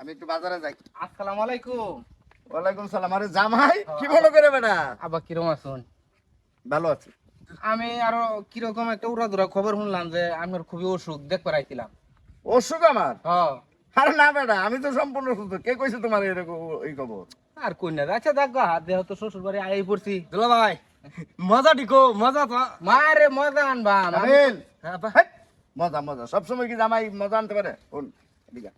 আমি একটু বাজারে যাই। আসসালামু আলাইকুম। ওয়ালাইকুম সালাম। আরে জামাই কি মনে করে বেটা? আবার কীরকম আছেন? ভালো আছি। আমি আরও কীরকম একটা উড়াদুরা খবর শুনলাম যে আপনার খুবই অসুখ দেখতে পাইছিলাম অসুখ আমার? হ আরে না বেটা আমি তো সম্পূর্ণ সুস্থ। কে কইছে তোমার এরকম এই খবর? আর কই না আচ্ছা দেখো হাত দেহ তো শ্বশুর বাড়ি আই পড়ছি। দুলা ভাই মজা ডিকো মজা তো। মারে মজা আনবা। কাবিল হ্যাঁ মজা মজা। সবসময় কি জামাই মজা আনতে পারে? শোন, এদিকে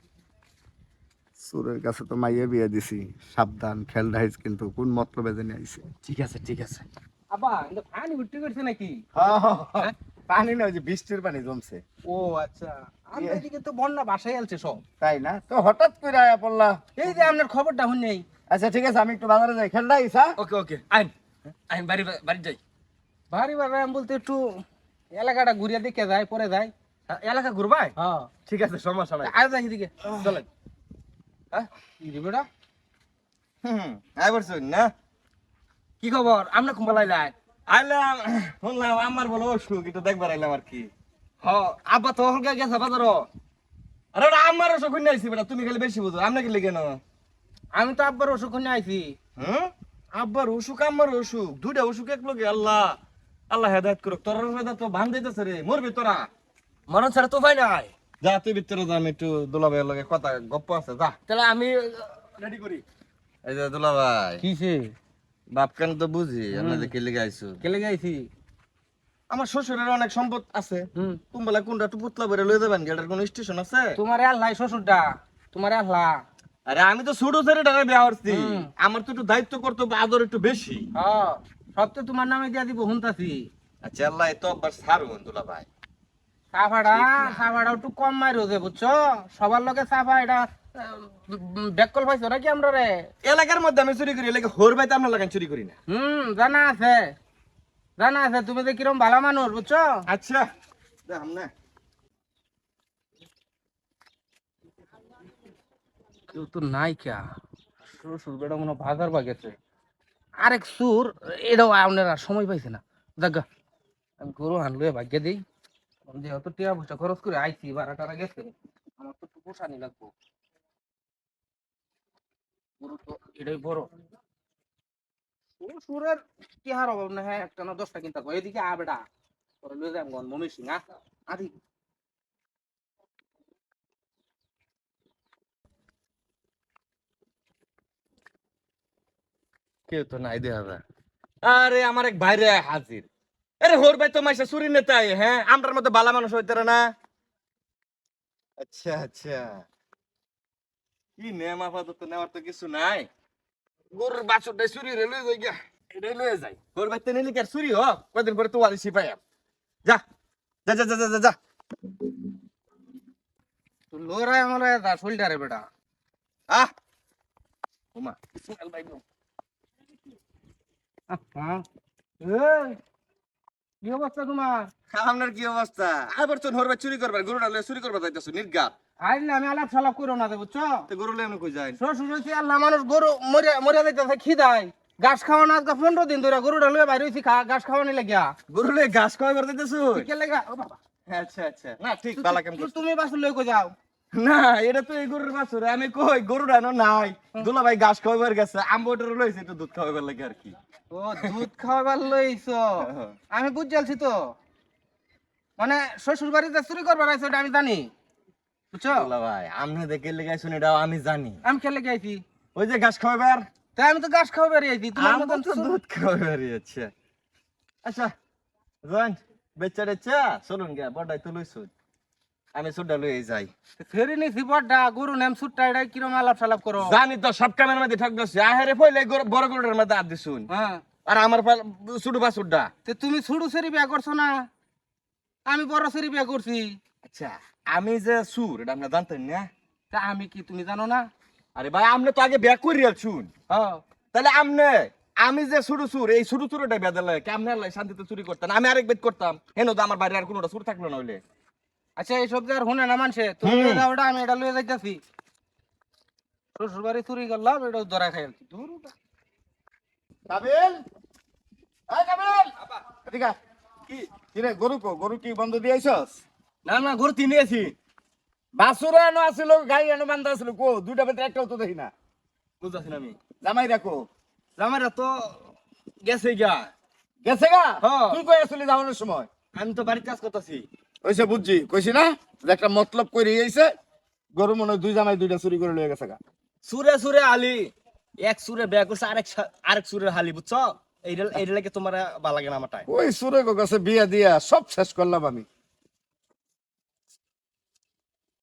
সুরের কাছে তো মাইয়ে বিয়ে দিছি। সাবধান খেল রাইস কিন্তু কোন মতলবে জেনে আইছে। ঠিক আছে ঠিক আছে। আবা কিন্তু পানি উঠতে করছে নাকি? পানি না ওই যে বৃষ্টির পানি জমছে। ও আচ্ছা। আমাদের এদিকে তো বন্যা বাসায় আলছে সব। তাই না? তো হঠাৎ করে আয়া পড়লা। এই যে আপনার খবরটা শুন নেই। আচ্ছা ঠিক আছে আমি একটু বাজারে যাই। খেল রাইস হ্যাঁ? ওকে ওকে আইন আইন বাড়ি বাড়ি যাই। বাড়ি বাড়ি আমি বলতে একটু এলাকাটা ঘুরিয়ে দেখে যায় পরে যায় হ্যাঁ, এলাকা ঘুরবাই? হ্যাঁ। ঠিক আছে সমস্যা নাই। আর যাই এদিকে। চলেন কি রে বেটা হুম আই বলছুন না? কি খবর? আমরা কুম্বা লাইলাই আইলাম শুনলাম আমার বলো অসুখ একটু দেখবার আইলাম আর কি। হ আব্বা তো হলকা গেছে বাজার। আরে আমার অসুখ নিয়ে আইছি বেটা তুমি খালি বেশি বুঝো আমরা কি লেগে না আমি তো আব্বার অসুখ নিয়ে আইছি। হুম? আব্বার অসুখ আমার অসুখ দুইটা অসুখ এক লগে আল্লাহ। আল্লাহ হেদায়ত করুক তোর হেদায়ত তো বান দিতেছে রে মরবি তোরা। মরণ ছাড়া তো ভাই নাই। যা তুই ভিতরে যা আমি একটু দুলাভাইয়ের লগে কথা গপ্প আছে যা। তাহলে আমি রেডি করি। এই যে দুলাভাই। কিসে বাপ কেন তো বুঝি আপনাদের কে লেগে আইছো কেলে গাইছি? আমার শ্বশুরের অনেক সম্পদ আছে। তুমি বলে কোনটা একটু পুতলা বেড়ে লয়ে যাবেন গেটার কোন স্টেশন আছে? তোমার আল্লাহ শ্বশুরটা। তোমার আল্লাহ। আরে আমি তো ছোট ছেড়ে টাকা বিয়া করছি। আমার তো একটু দায়িত্ব কর্তব্য আদর একটু বেশি। হ্যাঁ সব তো তোমার নামে দিয়া দিব হুনতাছি আচ্ছা আল্লাহ তো আবার দুলা দুলাভাই। সাফাটা সাফাটা একটু কম মাইরো যে বুঝছ? সবার লগে সাফা এটা ব্যাককল পাইছো নাকি আমরা রে এলাকার মধ্যে আমি চুরি করি এলাকা হোর বাইতে লাগান চুরি করি না। হুম জানা আছে। জানা আছে তুমি যে কিরম ভালো মানুষ বুঝছ? আচ্ছা দেখাম না কেউ তো নাই শ্বশুর বেটা মনে বাজার বা গেছে। আরেক সুর এটাও আপনারা সময় পাইছে না। দেখা আমি গরু আনলো ভাগ্যে দিই। যেহেতু টিয়া পয়সা খরচ করে আইছি বারা টারা গেছে আমার তো একটু পোষানি লাগবো। গরু তো এটাই বড়। সুরের টিহার অভাব না হ্যাঁ একটা না দশটা কিনতে হবে। এদিকে আ বেটা পরে লয়ে যাম গন মমি সিং আদি। কেউ তো নাই দেখা আরে আমার এক বাইরে হাজির। আরে হোর ভাই তো মাইসা চুরি নেতাই হ্যাঁ? আমরার মধ্যে বালা মানুষ হইতে না। আচ্ছা আচ্ছা। কি নেম আপাতত নেওয়ার তো কিছু নাই। গরুর বাছুরটাই চুরি রে লয়ে যাই গিয়া। এটাই লয়ে যাই। হোর ভাই তো নিলি কি আর চুরি হোক কদিন পরে তো আলিসি পাই যা যা যা যা যা যা যা। তো লোরাই আমার দা শোল্ডারে বেটা। আহ! ওমা স্মেল ভাই হ্যাঁ। এই, কি অবস্থা তোমার? আপনার কি অবস্থা? আবার তো ভাই চুরি করবার গরুটা লয়ে চুরি করবার যাইতাছো নির্গাত আজ না আমি আলাপ সালাপ করো না বুঝছ তো গরু লয়ে আমি কই যাই? শ্বশুর হইছে আল্লাহ মানুষ গরু মরিয়া মরিয়া যাইতেছে খিদায়। ঘাস খাওয়ানো আজকে পনেরো দিন ধরে গরুটা লয়ে বাইরে হইছি খা- ঘাস খাওয়ানি লাগিয়া। গরু লয়ে ঘাস খাওয়াবার যাইতাছো? কে লাগা ও বাবা আচ্ছা আচ্ছা। না ঠিক বালা কেমন তুমি বাসুর লই কো যাও? না এটা তো এই গরুর বাছুর। আমি কই গরু এনো নাই। দুলা ভাই ঘাস খাওয়াবার গেছে আম্বটার লইছে একটু দুধ খাওয়াবার লাগে আর কি। ও দুধ খাওয়াবার লইছো? আমি বুঝালছি তো। মানে শ্বশুর বাড়িতে চুরি করবার আইছো এটা আমি জানি। বুঝছ? দুলা ভাই আমনে দেখে লেগে শুনে এটাও আমি জানি। আমি খেলে গেছি ওই যে ঘাস খাওয়াবার তাই আমি তো ঘাস খাওয়াবার আইছি। তোমার আমি মতন তো দুধ খাওয়াবার আচ্ছা আচ্ছা জান বেচা রেচা চলুন গিয়া বড়াই তো লইছো আমি সুডা লই যাই। ফেরি নিছি বড়টা গরু নেম সুটটা এটা কিরম আলাপ সালাপ করো? জানি তো সব কামের মধ্যে ঠক দছে আহারে ফইলে বড় গরুটার মধ্যে দিছুন। হ্যাঁ। আর আমার সুডু বাছুরটা তে তুমি ছোট সেরি বিয়া করছ না? আমি বড় সেরি বিয়া করছি। আচ্ছা আমি যে সুর এটা আপনি জানতেন না? তা আমি কি তুমি জানো না? আরে ভাই আপনি তো আগে বিয়া করিয়াল শুন হ্যাঁ। তাহলে আপনি আমি যে শুরু সুর এই শুরু সুরটা বিয়া দিলে কেমন আল্লাহ শান্তিতে চুরি করতেন। আমি আরেক বেদ করতাম। হেন তো আমার বাইরে আর কোনোটা সুর থাকল না হইলে। আচ্ছা এইসব যে আর শুনে না মানছে তুমি। যাও ওটা আমি এটা লয়ে যাইতাছি। শ্বশুর বাড়ি চুরি করলাম এটা ধরা খাই দূর কাবিল? এই কাবিল! এদিকে কি কি রে গরু কো গরু কি বন্ধ দিয়ে আইছস? না না গরু তিনে আছি বাসুরা এনো আসিল গাই এনো বান্ধা আসিল কো দুইটা ভিতরে একটাও তো দেখি না। বুঝতেছি না আমি। জামাই রাখো জামাইরা তো গেছে গা গেছে গা? হ্যাঁ। তুই কই আসলি যাওয়ানোর সময়? আমি তো বাড়ির কাজ করতেছি। কইছে বুঝছি। কইছি না একটা মতলব করে আইছে গরু মনে দুই জামাই দুইটা চুরি করে লয়ে গেছে গা। সুরে সুরে আলি এক সুরে বে করছে আরেক আরেক সুরের হালি বুঝছ? এইটা এইটা লাগে তোমার ভালো লাগে না আমার ওই সুরে গো কাছে বিয়া দিয়া সব শেষ করলাম আমি।